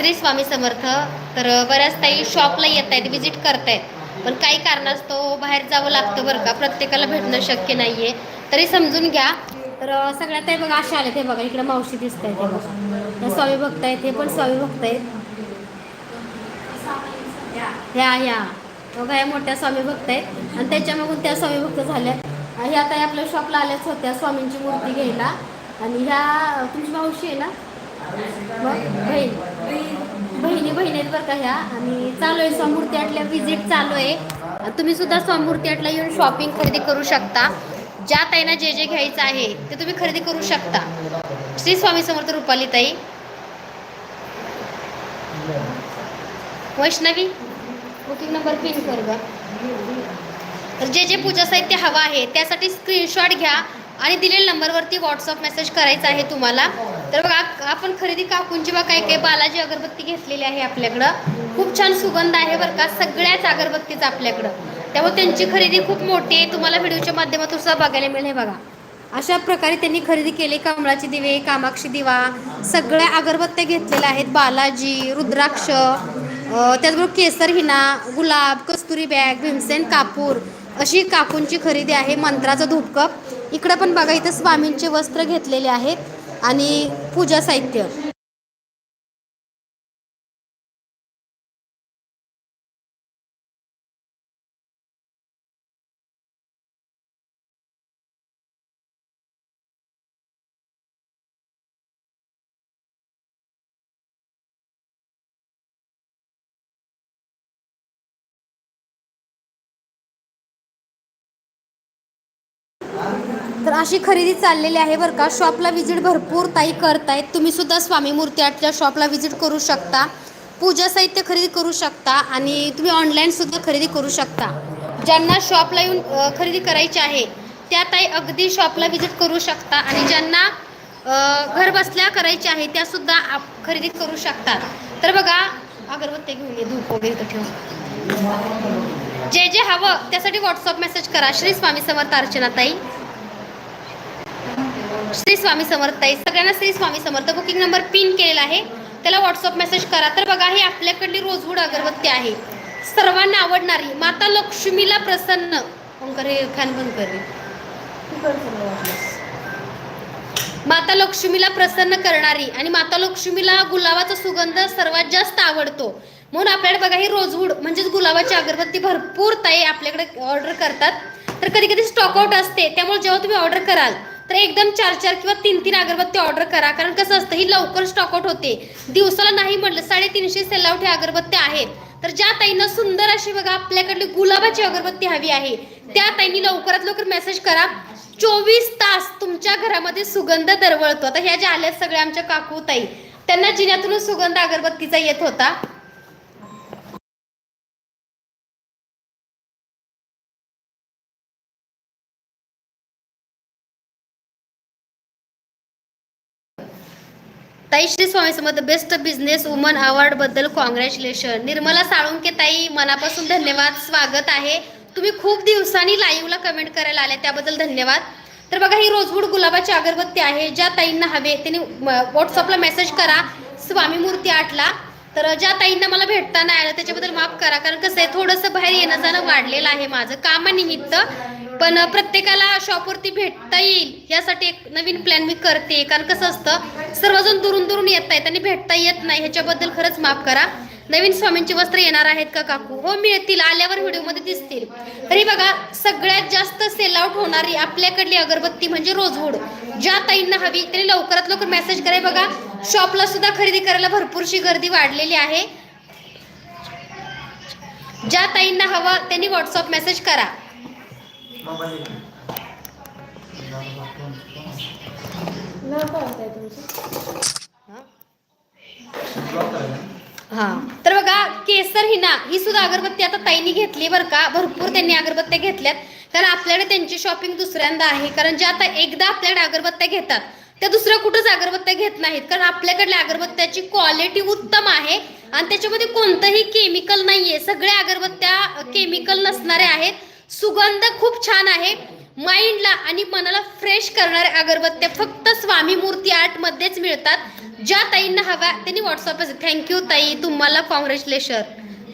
श्री स्वामी समर्थ तर बऱ्याच ताई शॉपला येत आहेत विजिट करतायत. पण काही कारणास्तव बाहेर जावं लागतं बरं का प्रत्येकाला भेटणं शक्य नाहीये. तरी समजून घ्या. तर सगळ्यात ताई बघा अशा आले ते बघा इकडे मावशी दिसत आहेत बघा. स्वामी भक्त आहेत हे पण स्वामी भक्त आहेत ह्या ह्या. बघा या मोठ्या स्वामी भक्त आहेत आणि त्याच्यामागून त्या स्वामी भक्त झाल्या ह्या ताई आपल्या शॉपला आल्याच होत्या स्वामींची मूर्ती घ्यायला. आणि ह्या तुमची मावशी आहे ना? बहीण बहिणी बहिणी आहेत बरं का ह्या. आणि चालू आहे स्वामूर्ती आटल्या व्हिजिट चालू आहे. तुम्ही सुद्धा स्वामूर्ती आटला येऊन शॉपिंग खरेदी करू शकता. ज्या ताईना जे जे घ्यायचं आहे ते तुम्ही खरेदी करू शकता. श्री स्वामी समर्थ रुपाली ताई. वैष्णवी बुकिंग नंबर पिन कर ग तर जे जे पूजा साहित्य हवं आहे त्यासाठी स्क्रीनशॉट घ्या. आणि दिलेल्या नंबरवरती व्हॉट्सअप मेसेज करायचा आहे तुम्हाला. तर बघा आपण खरेदी काकूंची बघा काय काय बालाजी अगरबत्ती घेतलेली आहे आपल्याकडं. खूप छान सुगंध आहे बरं का सगळ्याच अगरबत्तीचं आपल्याकडं. त्यामुळे त्यांची खरेदी खूप मोठी आहे. तुम्हाला व्हिडिओच्या माध्यमातून सुद्धा बघायला मिळेल हे बघा. अशा प्रकारे त्यांनी खरेदी केली कमळाची दिवे कामाक्षी दिवा सगळ्या अगरबत्त्या घेतलेल्या आहेत. बालाजी रुद्राक्ष त्याचबरोबर केसर हिना गुलाब कस्तुरी बॅग भीमसेन कापूर अशी काकूंची खरेदी आहे मंत्राचा धूपकप. इकडं पण बघा इथं स्वामींचे वस्त्र घेतलेले आहेत. आणि पूजा साहित्य. अशी खरेदी चाललेली आहे बरं का. शॉपला व्हिजिट भरपूर ताई करतायत. तुम्ही सुद्धा स्वामी मूर्ती आर्टच्या शॉपला व्हिजिट करू शकता. पूजा साहित्य खरेदी करू शकता आणि तुम्ही ऑनलाईन सुद्धा खरेदी करू शकता. ज्यांना शॉपला येऊन खरेदी करायची आहे त्या ताई अगदी शॉपला व्हिजिट करू शकता आणि ज्यांना घर बसल्या करायची आहे त्या सुद्धा आप- खरेदी करू शकतात. तर बघा अगरबत्ती घेऊन ये धूप वगैरे इथं ठेवून जे जे हवं त्यासाठी व्हॉट्सअप मेसेज करा. श्री स्वामी समर्थ अर्चना ताई. श्री स्वामी समर्थ आहे. सगळ्यांना Shri Swami Samarth. Booking number pin केलेला आहे. त्याला व्हॉट्सअप मेसेज करा. तर बघा ही आपल्याकडली रोजवूड अगरबत्ती आहे. सर्वांना आवडणारी माता लक्ष्मीला प्रसन्न. ओंकर हे फॅन बंद कर माता लक्ष्मीला प्रसन्न करणारी आणि माता लक्ष्मीला गुलाबाचा सुगंध सर्वात जास्त आवडतो. म्हणून आपल्याकडे बघा ही रोजवूड म्हणजेच गुलाबाची अगरबत्ती भरपूर ताई आपल्याकडे ऑर्डर करतात. तर कधी कधी स्टॉकआउट असते. त्यामुळे जेव्हा तुम्ही ऑर्डर कराल तर एकदम चार चार किंवा तीन तीन अगरबत्ती ऑर्डर करा. कारण कसं असतं ही लवकर स्टॉकआउट होते. दिवसाला नाही म्हटलं साडेतीनशे सेल ह्या अगरबत्त्या आहेत. तर ज्या ताईंना सुंदर अशी बघा आपल्याकडली गुलाबाची अगरबत्ती हवी आहे त्या ताईंनी लवकरात लवकर मेसेज करा. चोवीस तास तुमच्या घरामध्ये सुगंध दरवळतो. आता ह्या ज्या आल्यात सगळ्या आमच्या काकू ताई त्यांना जिन्यातूनच सुगंध अगरबत्तीचा येत होता. ताई Shri Swami Samarth best business woman अवॉर्डबद्दल congratulation Nirmala Salunke ताई मनापासून धन्यवाद. स्वागत आहे. तुम्ही खूप दिवसांनी लाईव्हला कमेंट करायला आल्या त्याबद्दल धन्यवाद. तर बघा ही रोजवूड गुलाबाची अगरबत्ती आहे. ज्या ताईंना हवे त्यांनी व्हॉट्सअपला मेसेज करा. स्वामी मूर्ती आठला तर ज्या ताईंना मला भेटता नाही आलं त्याच्याबद्दल माफ करा. कारण कसं आहे थोडंसं बाहेर येणं जाणं वाढलेलं आहे माझं. कामानिमित्त पण प्रत्येकाला शॉपवरती भेटता येईल यासाठी एक नवीन प्लॅन मी करते. कारण कसं असतं सर्वजण दुरून दुरून येत आहेत आणि भेटता येत नाही ह्याच्याबद्दल खरंच माफ करा. नवीन स्वामींची वस्त्र येणार आहेत का काकू? हो मिळतील. आल्यावर व्हिडिओमध्ये दिसतील. तरी बघा सगळ्यात जास्त सेल आउट होणारी आपल्याकडली अगरबत्ती म्हणजे रोजवूड ज्या ताईंना हवी त्यांनी लवकरात लवकर मेसेज कराय बघा शॉपला सुद्धा खरेदी करायला भरपूरशी गर्दी वाढलेली आहे. ज्या ताईंना हवं त्यांनी व्हॉट्सअप मेसेज करा. हा. तर बघा केसर हिना ही सुद्धा अगरबत्ती आता ताईंनी घेतली बरं का. भरपूर त्यांनी अगरबत्त्या घेतल्यात. कारण आपल्याकडे त्यांची शॉपिंग दुसऱ्यांदा आहे. कारण जे आता एकदा आपल्याकडे अगरबत्त्या घेतात त्या दुसऱ्या कुठंच अगरबत्त्या घेत नाहीत. कारण आपल्याकडल्या अगरबत्त्याची क्वालिटी उत्तम आहे. आणि त्याच्यामध्ये कोणतंही केमिकल नाहीये. सगळ्या अगरबत्त्या केमिकल नसणाऱ्या आहेत. सुगंध खूप छान आहे. माइंडला आणि मनाला फ्रेश करणाऱ्या अगरबत्त्या फक्त स्वामी मूर्ती आर्ट मध्येच मिळतात. ज्या ताईंना हव्या त्यांनी व्हॉट्सअप थँक्यू ताई तुम्हाला कॉंग्रॅच्युलेशन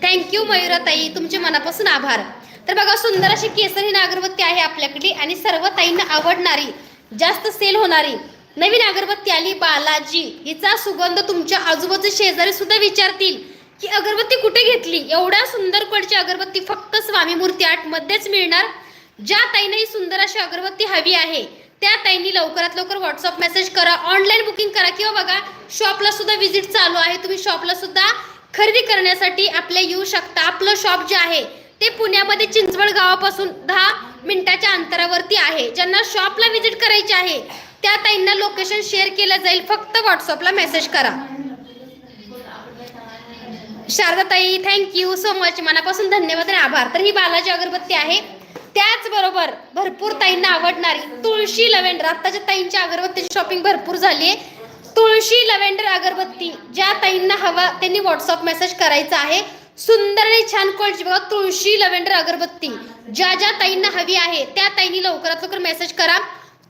थँक्यू मयुरा ताई तुमचे मनापासून आभार. तर बघा सुंदर अशी केसरी अगरबत्ती आहे आपल्याकडे आणि सर्व ताईंना आवडणारी जास्त सेल होणारी नवीन अगरबत्ती आली बालाजी हिचा सुगंध तुमच्या आजूबाजू शेजारी सुद्धा विचारतील. की अगरबत्ती कुठे घेतली? एवढ्या सुंदर कडची अगरबत्ती फक्त स्वामी मूर्ती आर्ट मध्येच मिळणार. ज्या ताईने ही सुंदर अशी अगरबत्ती हवी आहे त्या ताईंनी लवकरात लवकर व्हॉट्सअप मेसेज करा ऑनलाईन बुकिंग करा किंवा बघा शॉपला सुद्धा व्हिजिट चालू आहे. तुम्ही शॉपला सुद्धा खरेदी करण्यासाठी आपल्या येऊ शकता. आपलं शॉप जे आहे ते पुण्यामध्ये चिंचवड गावापासून दहा मिनिटाच्या अंतरावरती आहे. ज्यांना शॉपला व्हिजिट करायची आहे त्या ताईंना लोकेशन शेअर केलं जाईल. फक्त व्हॉट्सअपला मेसेज करा. शारदाताई थँक्यू सो मच मनापासून धन्यवाद आणि आभार. तर ही बालाजी अगरबत्ती आहे. त्याचबरोबर भरपूर ताईंना आवडणारी तुळशी लव्हेंडर आत्ताच्या ताईंच्या अगरबत्तीची शॉपिंग भरपूर झाली आहे तुळशी लव्हेंडर अगरबत्ती ज्या ताईंना हवा त्यांनी व्हॉट्सअप मेसेज करायचा आहे. सुंदर आणि छान क्वालिटी बघा तुळशी लव्हेंडर अगरबत्ती. ज्या ज्या ताईंना हवी आहे त्या ताईंनी लवकरात लवकर मेसेज करा.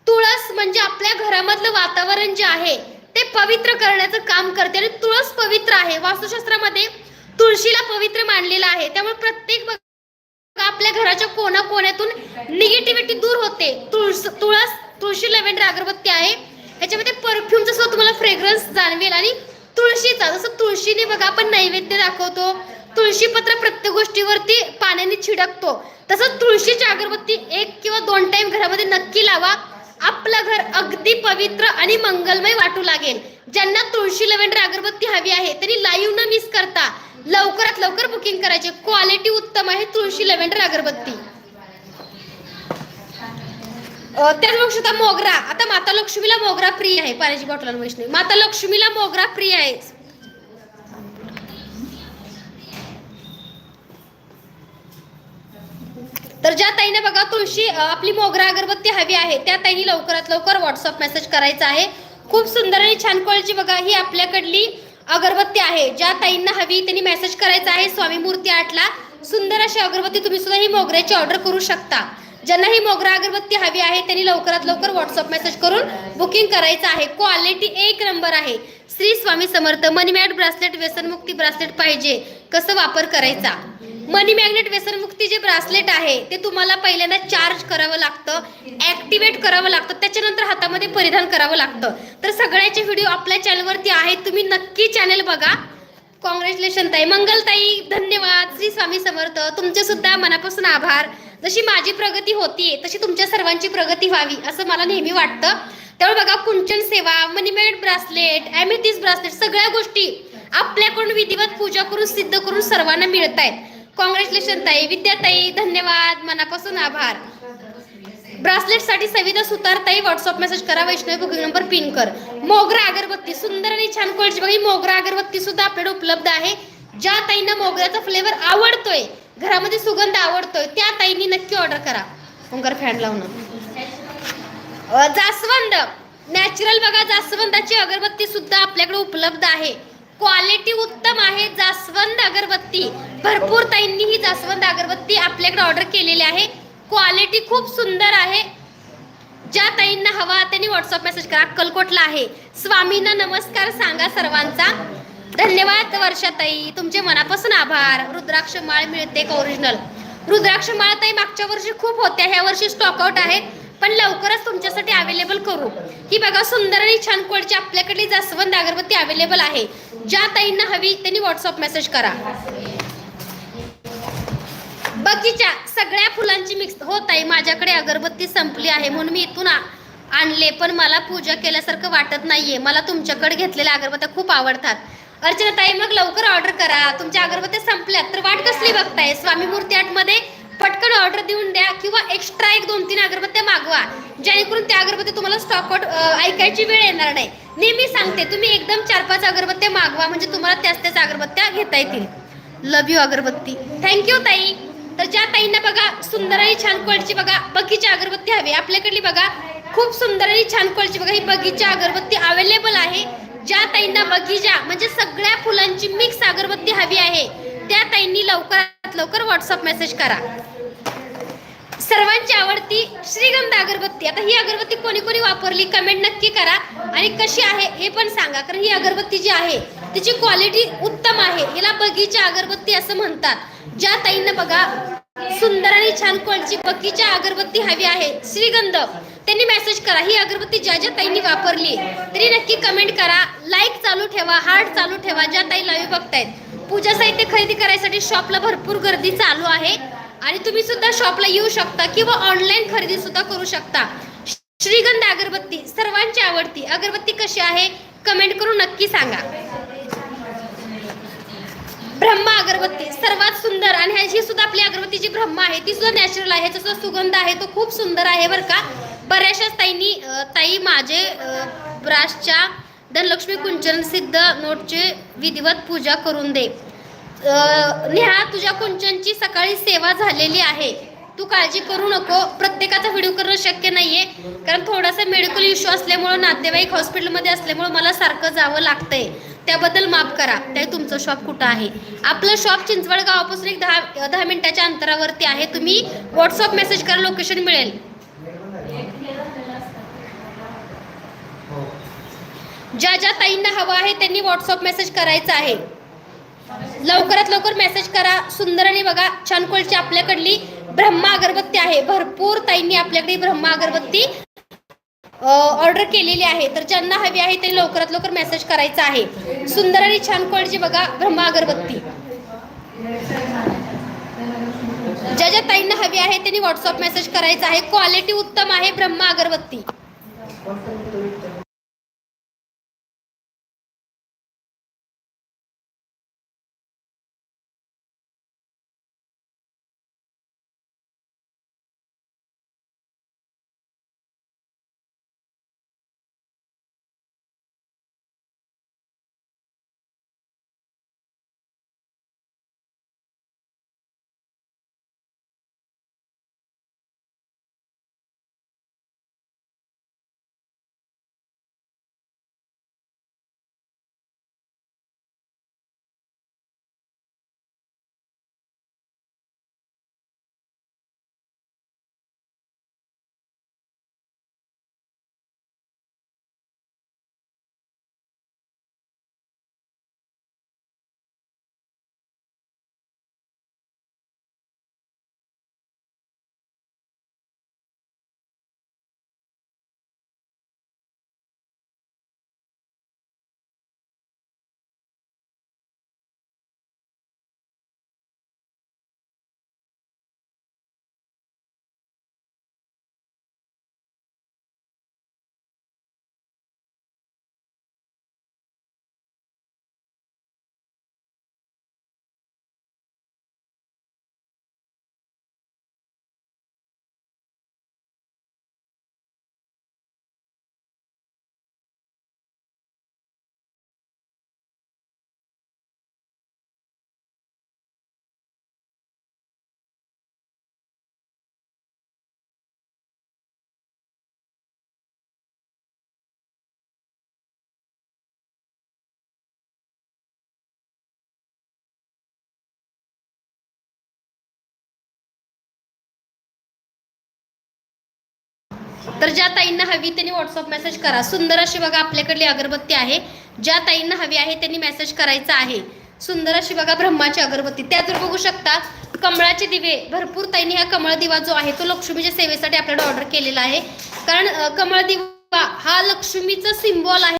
तुळस म्हणजे आपल्या घरामधलं वातावरण जे आहे ते पवित्र करण्याचं काम करते आणि तुळस पवित्र आहे. वास्तुशास्त्रामध्ये तुळशीला पवित्र मानलेलं आहे. त्यामुळे प्रत्येक बघा आपल्या घराच्या कोणा कोण्यातून निगेटिव्हिटी दूर होते. तुळस तुळस तुळशी लेव्हेंडर अगरबत्ती आहे. ह्याच्यामध्ये परफ्यूमचा सुद्धा तुम्हाला फ्रेग्रन्स जाणवेल आणि तुळशीचा जसं तुळशीने बघा आपण नैवेद्य दाखवतो तुळशी पत्र प्रत्येक गोष्टीवरती पाण्याने छिडकतो. तसं तुळशीची अगरबत्ती एक किंवा दोन टाइम घरामध्ये नक्की लावा. आपलं घर अगदी पवित्र आणि मंगलमय वाटू लागेल. ज्यांना तुळशी लेव्हेंडर अगरबत्ती हवी आहे त्यांनी लाईव्ह न मिस करता लवकरात लवकर बुकिंग करायचे. क्वालिटी उत्तम आहे तुळशी लेव्हेंडर अगरबत्ती. अ, मोगरा. आता माता लक्ष्मीला मोगरा प्रिय आहे पाण्याची बॉटल वैष्णवी. माता लक्ष्मीला मोगरा प्रिय आहे. तर ज्या ताईने बघा तुळशी आपली मोगरा अगरबत्ती हवी आहे त्या ताईने लवकरात लवकर व्हॉट्सअप मेसेज करायचा आहे. खूप सुंदर आणि छान क्वालिटी बघा ही आपल्याकडली अगरबत्ती आहे. ज्या ताईंना हवी त्यांनी मेसेज करायचा आहे स्वामी मूर्ती आठला. सुंदर अशी अगरबत्ती तुम्ही सुद्धा ही मोगऱ्याची ऑर्डर करू शकता. ज्यांना ही मोगरा अगरबत्ती हवी आहे त्यांनी लवकरात लवकर व्हॉट्सअप मेसेज करून बुकिंग करायचं आहे. क्वालिटी एक नंबर आहे. श्री स्वामी समर्थ मनी ब्रासलेट व्यसनमुक्ती ब्रासलेट पाहिजे. कसं वापर करायचा? मनी मॅग्नेट व्यसनमुक्ती जे ब्रासलेट आहे. ते तुम्हाला पहिल्यांदा चार्ज करावं लागतं ऍक्टिव्हेट करावं लागतं त्याच्यानंतर हातामध्ये परिधान करावं लागतं. तर सगळ्याचे व्हिडिओ आपल्या चॅनलवरती आहेत. तुम्ही नक्की चॅनल बघा. कॉंग्रॅच्युलेशन ताई. मंगलताई धन्यवाद. श्री स्वामी समर्थ. तुमचे सुद्धा मनापासून आभार. जशी माझी प्रगती होतीये तशी तुमच्या सर्वांची प्रगती व्हावी असं मला नेहमी वाटतं. त्यामुळे बघा कुंचन सेवा मनीमेड ब्रासलेट ॲमेथिस ब्रासलेट सगळ्या गोष्टी आपल्याकडून विधिवत पूजा करून सिद्ध करून सर्वांना मिळत आहेत कॉंग्रॅच्युलेशन ताई विद्याताई धन्यवाद. मनापासून आभार. ब्रासलेटसाठी सविता सुतार ताई व्हॉट्सअप मेसेज करा. वैष्णवी बुकिंग नंबर पिन कर. मोगरा अगरबत्ती. सुंदर आणि छान क्वालिटी बघा मोगरा अगरबत्ती सुद्धा आपल्याकडे उपलब्ध आहे. ज्या ताईंना मोगऱ्याचा फ्लेवर आवडतोय घरामध्ये सुगंध आवडतोय त्या ताईंनी नक्की ऑर्डर करा. ओंकार फॅन लावणं जास्वंद. नॅचरल बघा जास्वंदाची अगरबत्ती सुद्धा आपल्याकडे उपलब्ध आहे. क्वालिटी उत्तम आहे. जास्वंद अगरबत्ती. भरपूर ताईंनी ही जास्वंद अगरबत्ती आपल्याकडे ऑर्डर केलेली आहे. क्वालिटी खूप सुंदर आहे. ज्या ताईंना हवा त्यांनी व्हॉट्सअप मेसेज करा. अक्कलकोटला आहे. स्वामींना नमस्कार सांगा सर्वांचा. धन्यवाद वर्षाताई तुमचे मनापासून आभार. रुद्राक्ष माळ मिळते का ओरिजिनल रुद्राक्ष माळ ताई मागच्या वर्षी खूप होत्या. ह्या वर्षी स्टॉकआउट आहे पण लवकरच तुमच्यासाठी अवेलेबल करू. ही बघा सुंदर आणि छान क्वालिटी आपल्याकडे जास्वंद अगरबत्ती अवेलेबल आहे. ज्या ताईंना हवी त्यांनी व्हॉट्सअप मेसेज करा. बगीचा सगळ्या फुलांची मिक्स हो ताई माझ्याकडे अगरबत्ती संपली आहे म्हणून मी इथून आणले पण मला पूजा केल्यासारखं वाटत नाहीये. मला तुमच्याकडे घेतलेल्या अगरबत्त्या खूप आवडतात. अर्चना ताई मग लवकर ऑर्डर करा. तुमच्या अगरबत्त्या संपल्यात तर वाट कसली बघताय? स्वामी मूर्ती आठमध्ये पटकन ऑर्डर देऊन द्या किंवा एक्स्ट्रा एक दोन तीन अगरबत्त्या मागवा. जेणेकरून त्या अगरबत्त्या तुम्हाला स्टॉक आउट ऐकायची वेळ येणार नाही. नेहमी सांगते तुम्ही एकदम चार पाच अगरबत्त्या मागवा म्हणजे तुम्हाला त्याच त्याच अगरबत्त्या घेता येतील. लव यू अगरबत्ती. थँक्यू ताई. तर ज्या ताईंना बघा सुंदर आणि छान क्वालिटीची बघा बगीचा अगरबत्ती हवी. आपल्याकडली बघा खूप सुंदर आणि छान क्वालिटीची बघा. ही बगीचा अगरबत्ती अवेलेबल आहे. ज्या ताईंना बगीचा म्हणजे सगळ्या फुलांची मिक्स अगरबत्ती हवी आहे त्या ताईंनी लवकरात लवकर व्हॉट्सअप मेसेज करा. सर्वांची आवडती श्रीगंध अगरबत्ती. आता ही अगरबत्ती कोणी कोणी वापरली कमेंट नक्की करा. आणि कशी आहे हे पण सांगा कारण ही अगरबत्ती जी आहे त्याची क्वालिटी उत्तम आहे. हिला बगीचा अगरबत्ती असं म्हणतात. ज्या ताईंना बघा सुंदर आणि छान क्वालिटीची बगीचा अगरबत्ती हवी आहे श्रीगंध त्यांनी मेसेज करा. ही अगरबत्ती ज्या ज्या ताईंनी वापरली तरी नक्की कमेंट करा. लाईक चालू ठेवा हार्ट चालू ठेवा ज्या ताई लाईव्ह बघतायत. पूजा साहित्य खरेदी करायसाठी शॉपला भरपूर गर्दी चालू आहे. आणि तुम्ही सुद्धा शॉपला येऊ शकता किंवा ऑनलाईन खरेदी सुद्धा करू शकता. श्रीगंध अगरबत्ती सर्वांची आवडती. अगरबत्ती कशी आहे? कमेंट करून नक्की सांगा. ब्रह्मा अगरबत्ती सर्वात सुंदर. आणि ह्याची सुद्धा आपली अगरबत्ती जी ब्रह्मा आहे. ती सुद्धा नॅचरल आहे. ह्याचा सुगंध आहे. तो खूप सुंदर आहे बरं का. बऱ्याचशाच ताईंनी ताई माझे ब्रासच्या ब्राशच्या धनलक्ष्मी कुंचन सिद्ध नोटचे विधिवत पूजा करून दे. नेहा तुझ्या कुंचनची सकाळी सेवा झालेली आहे. तू काळजी करू नको. प्रत्येकाचा व्हिडिओ करणं शक्य नाहीये. कारण थोडासा मेडिकल इश्यू असल्यामुळं नातेवाईक हॉस्पिटलमध्ये असल्यामुळं मला सारखं जावं लागतंय. त्याबद्दल माफ करा. ते तुमचं शॉप कुठं आहे? आपलं शॉप चिंचवड गावापासून एक दहा दहा मिनिटाच्या अंतरावरती आहे. तुम्ही व्हॉट्सअप मेसेज करा लोकेशन मिळेल. ज्या ज्या ताईंना हवं आहे त्यांनी व्हॉट्सअप मेसेज करायचा आहे. लवकरात लवकर मेसेज करा. सुंदर आणि बघा छान कोळची आपल्याकडली ब्रह्मा अगरबत्ती आहे. भरपूर ताईंनी आपल्याकडे ब्रह्मा अगरबत्ती ऑर्डर केलेली आहे. तर ज्यांना हवी आहे ते लवकरात लवकर मेसेज करायचा आहे. सुंदर आणि छान क्वालिटी बघा ब्रह्मा अगरबत्ती. ज्या ज्या ताईंना हवी आहे त्यांनी व्हॉट्सअप मेसेज करायचा आहे. क्वालिटी उत्तम आहे ब्रह्मा अगरबत्ती. तर ज्या ताईंना हवी त्यांनी व्हॉट्सअप मेसेज करा. सुंदर अशी बघा आपल्याकडली अगरबत्ती आहे. ज्या ताईंना हवी आहे त्यांनी मेसेज करायचा आहे. सुंदर अशी बघा ब्रह्माची अगरबत्ती. त्यात जर बघू शकता कमळाचे दिवे. भरपूर ताईंनी हा कमळ दिवा जो आहे तो लक्ष्मीच्या सेवेसाठी आपल्याला ऑर्डर केलेला आहे. कारण कमळ दिवा हा लक्ष्मीचा सिम्बॉल आहे.